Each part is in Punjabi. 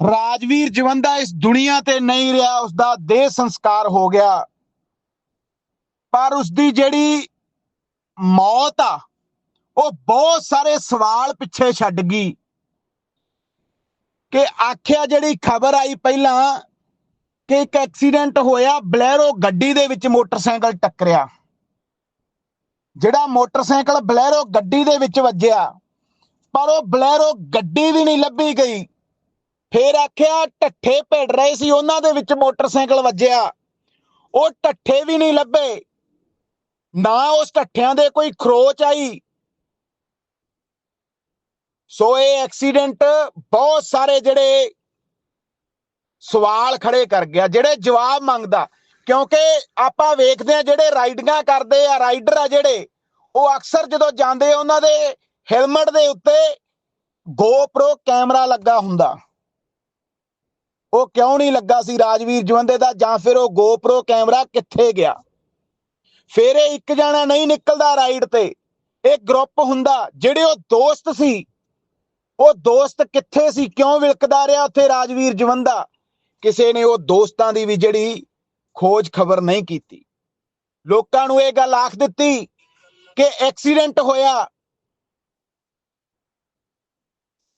ਰਾਜਵੀਰ ਜਵੰਦਾ ਇਸ ਦੁਨੀਆ ਤੇ ਨਹੀਂ ਰਿਹਾ ਉਸ ਦਾ ਦੇਹ ਸੰਸਕਾਰ ਹੋ ਗਿਆ। ਪਰ ਉਸ ਦੀ ਜਿਹੜੀ ਮੌਤ ਆ, ਉਹ ਬਹੁਤ ਸਾਰੇ ਸਵਾਲ ਪਿੱਛੇ ਛੱਡ ਗਈ। ਕਿ ਆਖਿਆ ਜਿਹੜੀ ਖਬਰ ਆਈ ਪਹਿਲਾਂ ਕਿ ਇੱਕ ਐਕਸੀਡੈਂਟ ਹੋਇਆ, ਬਲੈਰੋ ਗੱਡੀ ਦੇ ਵਿੱਚ ਮੋਟਰਸਾਈਕਲ ਟੱਕਰਿਆ। ਜਿਹੜਾ ਮੋਟਰਸਾਈਕਲ ਬਲੈਰੋ ਗੱਡੀ ਦੇ ਵਿੱਚ ਵੱਜਿਆ, ਪਰ ਉਹ ਬਲੈਰੋ ਗੱਡੀ ਵੀ ਨਹੀਂ ਲੱਭੀ ਗਈ। ਫੇਰ ਆਖਿਆ ਢੱਠੇ ਭਿੜ ਰਹੇ ਸੀ, ਉਹਨਾਂ ਦੇ ਵਿੱਚ ਮੋਟਰਸਾਈਕਲ ਵੱਜਿਆ। ਉਹ ਢੱਠੇ ਵੀ ਨਹੀਂ ਲੱਭੇ। ਨਾ ਉਸ ਢੱਠਿਆਂ ਦੇ ਕੋਈ ਖਰੋਚ ਆਈ। ਸੋ ਇਹ ਐਕਸੀਡੈਂਟ ਬਹੁਤ ਸਾਰੇ ਜਿਹੜੇ ਸਵਾਲ ਖੜੇ ਕਰ ਗਿਆ, ਜਿਹੜੇ ਜਵਾਬ ਮੰਗਦਾ। ਕਿਉਂਕਿ ਆਪਾਂ ਵੇਖਦੇ ਆ ਜਿਹੜੇ ਰਾਈਡਿੰਗਾਂ ਕਰਦੇ ਆ, ਰਾਈਡਰ ਆ ਜਿਹੜੇ, ਉਹ ਅਕਸਰ ਜਦੋਂ ਜਾਂਦੇ ਉਹਨਾਂ ਦੇ ਹੈਲਮਟ ਦੇ ਉੱਤੇ GoPro ਕੈਮਰਾ ਲੱਗਾ ਹੁੰਦਾ। ਉਹ ਕਿਉਂ ਨਹੀਂ ਲੱਗਾ ਸੀ ਰਾਜਵੀਰ ਜਵੰਦੇ ਦਾ, ਜਾਂ ਫਿਰ ਉਹ GoPro ਕੈਮਰਾ ਕਿੱਥੇ ਗਿਆ? ਫਿਰ ਇਹ ਇੱਕ ਜਾਣਾ ਨਹੀਂ ਨਿਕਲਦਾ ਰਾਈਡ ਤੇ। ਇਹ ਗਰੁੱਪ ਹੁੰਦਾ, ਜਿਹੜੇ ਉਹ ਦੋਸਤ ਸੀ। ਉਹ ਦੋਸਤ ਕਿੱਥੇ ਸੀ, ਕਿਉਂ ਵਿਲਕਦਾ ਰਿਹਾ ਉੱਥੇ ਰਾਜਵੀਰ ਜਵੰਦਾ? ਕਿਸੇ ਨੇ ਉਹ ਦੋਸਤਾਂ ਦੀ ਵੀ ਜਿਹੜੀ ਖੋਜ ਖਬਰ ਨਹੀਂ ਕੀਤੀ। ਲੋਕਾਂ ਨੂੰ ਇਹ ਗੱਲ ਆਖ ਦਿੱਤੀ ਕਿ ਐਕਸੀਡੈਂਟ ਹੋਇਆ।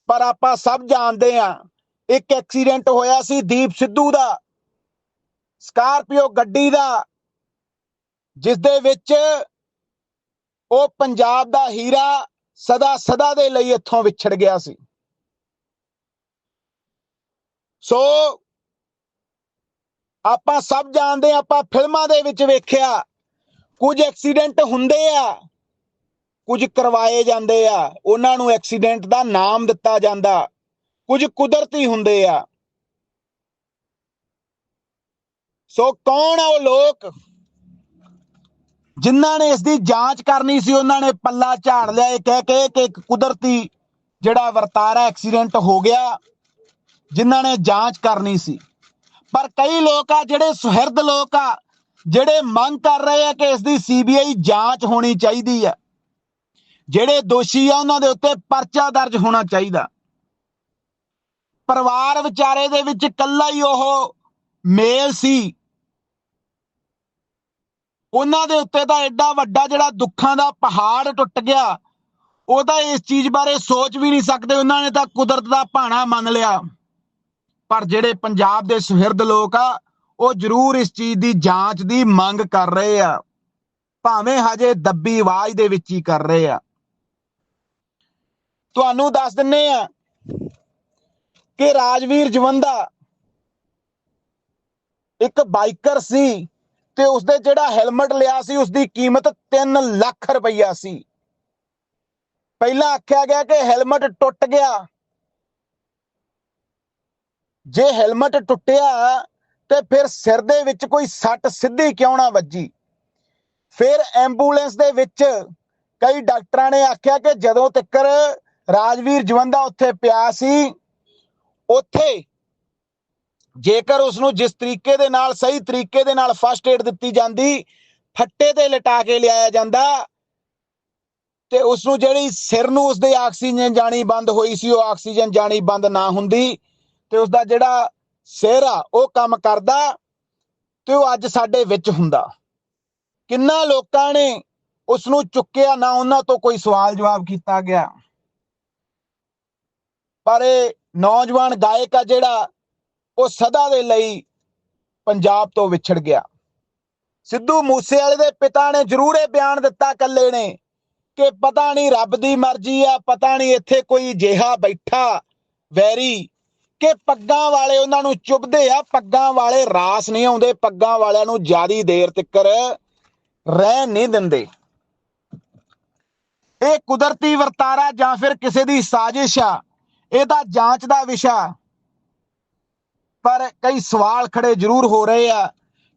ਪਰ ਆਪਾਂ ਸਭ ਜਾਣਦੇ ਆ ਇੱਕ ਐਕਸੀਡੈਂਟ ਹੋਇਆ ਸੀ ਦੀਪ ਸਿੱਧੂ ਦਾ ਸਕਾਰਪੀਓ ਗੱਡੀ ਦਾ ਜਿਸ ਦੇ ਵਿੱਚ ਉਹ ਪੰਜਾਬ ਦਾ ਹੀਰਾ ਸਦਾ ਸਦਾ ਦੇ ਲਈ ਇੱਥੋਂ ਵਿਛੜ ਗਿਆ ਸੀ। ਸੋ ਆਪਾਂ ਸਭ ਜਾਣਦੇ ਹਾਂ, ਆਪਾਂ ਫਿਲਮਾਂ ਦੇ ਵਿੱਚ ਵੇਖਿਆ ਕੁਝ ਐਕਸੀਡੈਂਟ ਹੁੰਦੇ ਆ ਕੁਝ ਕਰਵਾਏ ਜਾਂਦੇ ਆ ਉਹਨਾਂ ਨੂੰ ਐਕਸੀਡੈਂਟ ਦਾ ਨਾਮ ਦਿੱਤਾ ਜਾਂਦਾ। ਕੁਝ ਕੁਦਰਤੀ ਹੁੰਦੇ ਆ। ਸੋ ਕੌਣ ਆ ਉਹ ਲੋਕ? ਜਿਨ੍ਹਾਂ ਨੇ ਇਸ ਦੀ ਜਾਂਚ ਕਰਨੀ ਸੀ, ਉਹਨਾਂ ਨੇ ਪੱਲਾ ਝਾੜ ਲਿਆ। ਇਹ ਕਹਿ ਕੇ ਕਿ ਇੱਕ ਕੁਦਰਤੀ ਜਿਹੜਾ ਵਰਤਾਰਾ ਐਕਸੀਡੈਂਟ ਹੋ ਗਿਆ, ਜਿਨ੍ਹਾਂ ਨੇ ਜਾਂਚ ਕਰਨੀ ਸੀ। ਪਰ ਕਈ ਲੋਕ ਆ, ਜਿਹੜੇ ਸੁਹਿਰਦ ਲੋਕ ਆ, ਜਿਹੜੇ ਮੰਗ ਕਰ ਰਹੇ ਆ ਕਿ ਇਸ ਦੀ ਸੀਬੀਆਈ ਜਾਂਚ ਹੋਣੀ ਚਾਹੀਦੀ ਆ। ਜਿਹੜੇ ਦੋਸ਼ੀ ਆ, ਉਹਨਾਂ ਦੇ ਉੱਤੇ ਪਰਚਾ ਦਰਜ ਹੋਣਾ ਚਾਹੀਦਾ। ਪਰਿਵਾਰ ਵਿਚਾਰੇ ਦੇ ਵਿੱਚ ਇਕੱਲਾ ਹੀ ਉਹ ਮੇਲ ਸੀ। ਉਹਨਾਂ ਦੇ ਉੱਤੇ ਤਾਂ ਐਡਾ ਵੱਡਾ ਜਿਹੜਾ ਦੁੱਖਾਂ ਦਾ ਪਹਾੜ ਟੁੱਟ ਗਿਆ। ਉਹ ਤਾਂ ਇਸ ਚੀਜ਼ ਬਾਰੇ ਸੋਚ ਵੀ ਨਹੀਂ ਸਕਦੇ। ਉਹਨਾਂ ਨੇ ਤਾਂ ਕੁਦਰਤ ਦਾ ਭਾਣਾ ਮੰਨ ਲਿਆ। ਪਰ ਜਿਹੜੇ ਪੰਜਾਬ ਦੇ ਸੁਹਿਰਦ ਲੋਕ ਆ, ਉਹ ਜ਼ਰੂਰ ਇਸ ਚੀਜ਼ ਦੀ ਜਾਂਚ ਦੀ ਮੰਗ ਕਰ ਰਹੇ ਆ। ਭਾਵੇਂ ਹਜੇ ਦੱਬੀ ਆਵਾਜ਼ ਦੇ ਵਿੱਚ ਹੀ ਕਰ ਰਹੇ ਆ। ਤੁਹਾਨੂੰ ਦੱਸ ਦਿੰਨੇ ਆ ਕਿ ਰਾਜਵੀਰ ਜਵੰਦਾ ਇੱਕ ਬਾਈਕਰ ਸੀ ਤੇ ਉਸਦੇ ਜਿਹੜਾ ਹੈਲਮਟ ਲਿਆ ਸੀ, ਉਸਦੀ ਕੀਮਤ 3 ਲੱਖ ਰੁਪਈਆ ਸੀ। ਪਹਿਲਾਂ ਆਖਿਆ ਗਿਆ ਕਿ ਹੈਲਮਟ ਟੁੱਟ ਗਿਆ। ਜੇ ਹੈਲਮਟ ਟੁੱਟਿਆ ਤੇ ਫਿਰ ਸਿਰ ਦੇ ਵਿੱਚ ਕੋਈ ਸੱਟ ਸਿੱਧੀ ਕਿਉਂ ਨਾ ਵੱਜੀ? ਫਿਰ ਐਂਬੂਲੈਂਸ ਦੇ ਵਿੱਚ ਕਈ ਡਾਕਟਰਾਂ ਨੇ ਆਖਿਆ ਕਿ ਜਦੋਂ ਤੱਕ ਰਾਜਵੀਰ ਜਵੰਦਾ ਉੱਥੇ ਪਿਆ ਸੀ ਉੱਥੇ ਜੇਕਰ ਉਸ ਨੂੰ ਜਿਸ ਤਰੀਕੇ ਦੇ ਨਾਲ, ਸਹੀ ਤਰੀਕੇ ਦੇ ਨਾਲ ਫਸਟ ਏਡ ਦਿੱਤੀ ਜਾਂਦੀ, ਫੱਟੇ ਤੇ ਲਟਾ ਕੇ ਲਿਆਇਆ ਜਾਂਦਾ, ਤੇ ਉਸ ਨੂੰ ਜਿਹੜੀ ਸਿਰ ਨੂੰ ਉਸ ਦੇ ਆਕਸੀਜਨ ਜਾਣੀ ਬੰਦ ਹੋਈ ਸੀ, ਉਹ ਆਕਸੀਜਨ ਜਾਣੀ ਬੰਦ ਨਾ ਹੁੰਦੀ, ਤੇ ਉਸ ਦਾ ਜਿਹੜਾ ਸਿਰ ਆ, ਉਹ ਕੰਮ ਕਰਦਾ, ਤੇ ਉਹ ਅੱਜ ਸਾਡੇ ਵਿੱਚ ਹੁੰਦਾ। ਕਿੰਨਾ ਲੋਕਾਂ ਨੇ ਉਸ ਨੂੰ ਚੁੱਕਿਆ, ਨਾ ਉਹਨਾਂ ਤੋਂ ਕੋਈ ਸਵਾਲ ਜਵਾਬ ਕੀਤਾ ਗਿਆ। ਪਰ ਇਹ ਨੌਜਵਾਨ ਗਾਇਕ ਆ ਜਿਹੜਾ ਉਹ ਸਦਾ ਦੇ ਲਈ ਪੰਜਾਬ ਤੋਂ ਵਿਛੜ ਗਿਆ। ਸਿੱਧੂ ਮੂਸੇਵਾਲੇ ਦੇ ਪਿਤਾ ਨੇ ਜ਼ਰੂਰ ਇਹ ਬਿਆਨ ਦਿੱਤਾ ਕੱਲੇ ਨੇ ਕਿ ਪਤਾ ਨਹੀਂ ਰੱਬ ਦੀ ਮਰਜ਼ੀ ਆ, ਪਤਾ ਨਹੀਂ ਇੱਥੇ ਕੋਈ ਜਿਹਾ ਬੈਠਾ ਵੈਰੀ ਕਿ ਪੱਗਾਂ ਵਾਲੇ ਉਹਨਾਂ ਨੂੰ ਚੁੱਭਦੇ ਆ, ਪੱਗਾਂ ਵਾਲੇ ਰਾਸ ਨਹੀਂ ਆਉਂਦੇ, ਪੱਗਾਂ ਵਾਲਿਆਂ ਨੂੰ ਜਿਆਦੀ ਦੇਰ ਤੱਕ ਰਹਿ ਨਹੀਂ ਦਿੰਦੇ। ਇਹ ਕੁਦਰਤੀ ਵਰਤਾਰਾ ਜਾਂ ਫਿਰ ਕਿਸੇ ਦੀ ਸਾਜ਼ਿਸ਼ ਆ ਇਹ ਤਾਂ ਜਾਂਚ ਦਾ ਵਿਸ਼ਾ। ਪਰ ਕਈ ਸਵਾਲ ਖੜੇ ਜ਼ਰੂਰ ਹੋ ਰਹੇ ਆ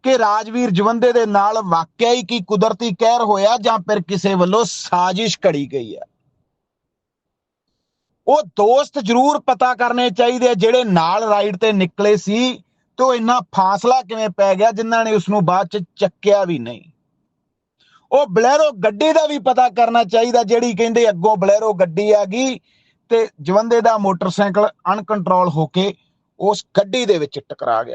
ਕਿ ਰਾਜਵੀਰ ਜਵੰਦੇ ਦੇ ਨਾਲ ਵਾਕਿਆ ਹੀ ਕੀ ਕੁਦਰਤੀ ਕਹਿਰ ਹੋਇਆ ਜਾਂ ਫਿਰ ਕਿਸੇ ਵੱਲੋਂ ਸਾਜ਼ਿਸ਼ ਘੜੀ ਗਈ ਆ। ਉਹ ਦੋਸਤ ਜ਼ਰੂਰ ਪਤਾ ਕਰਨੇ ਚਾਹੀਦੇ ਆ ਜਿਹੜੇ ਨਾਲ ਰਾਈਡ ਤੇ ਨਿਕਲੇ ਸੀ ਤੇ ਉਹ ਇੰਨਾ ਫਾਸਲਾ ਕਿਵੇਂ ਪੈ ਗਿਆ ਜਿਨ੍ਹਾਂ ਨੇ ਉਸ ਨੂੰ ਬਾਅਦ ਚ ਚੱਕਿਆ ਵੀ ਨਹੀਂ। ਉਹ ਬਲੈਰੋ ਗੱਡੀ ਦਾ ਵੀ ਪਤਾ ਕਰਨਾ ਚਾਹੀਦਾ ਜਿਹੜੀ ਕਹਿੰਦੇ ਅੱਗੋਂ ਬਲੈਰੋ ਗੱਡੀ ਆ ਗਈ ਤੇ ਜਵੰਦੇ ਦਾ ਮੋਟਰਸਾਈਕਲ ਅਨਕੰਟਰੋਲ ਹੋ ਕੇ ਉਸ ਗੱਡੀ ਦੇ ਵਿੱਚ ਟਕਰਾ ਗਿਆ।